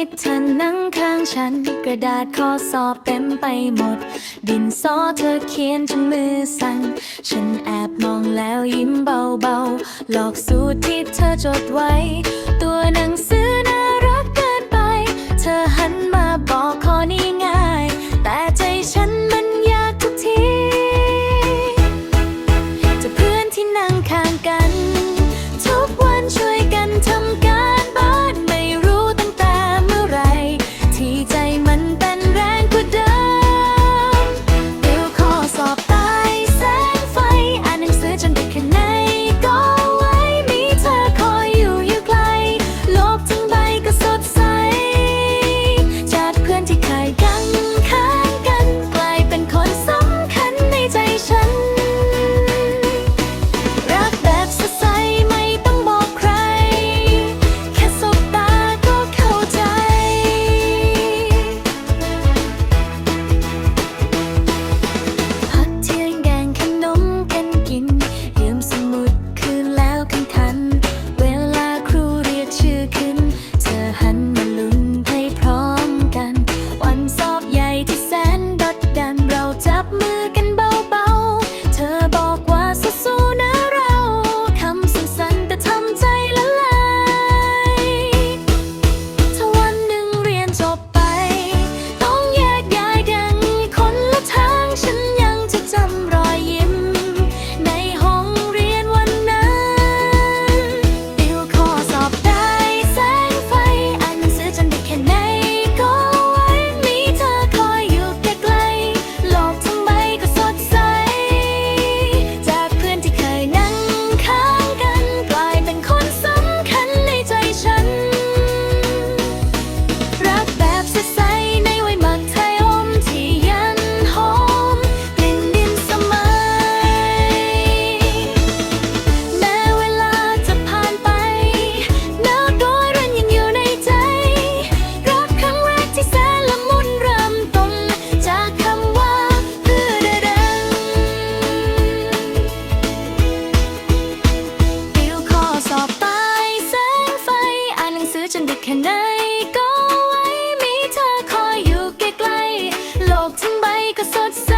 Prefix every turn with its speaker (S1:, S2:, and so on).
S1: เธอนั่งข้างฉัน กระดาษข้อสอบเต็มไปหมด ดินสอเธอเขียนจนมือสั่น ฉันแอบมองแล้วยิ้มเบาๆ หลอกสูตรที่เธอจดไว้ ตัวหนัง แค่ไหนก็ไว้มีเธอคอยอยู่ใกล้ๆโลกทั้งใบก็สดใส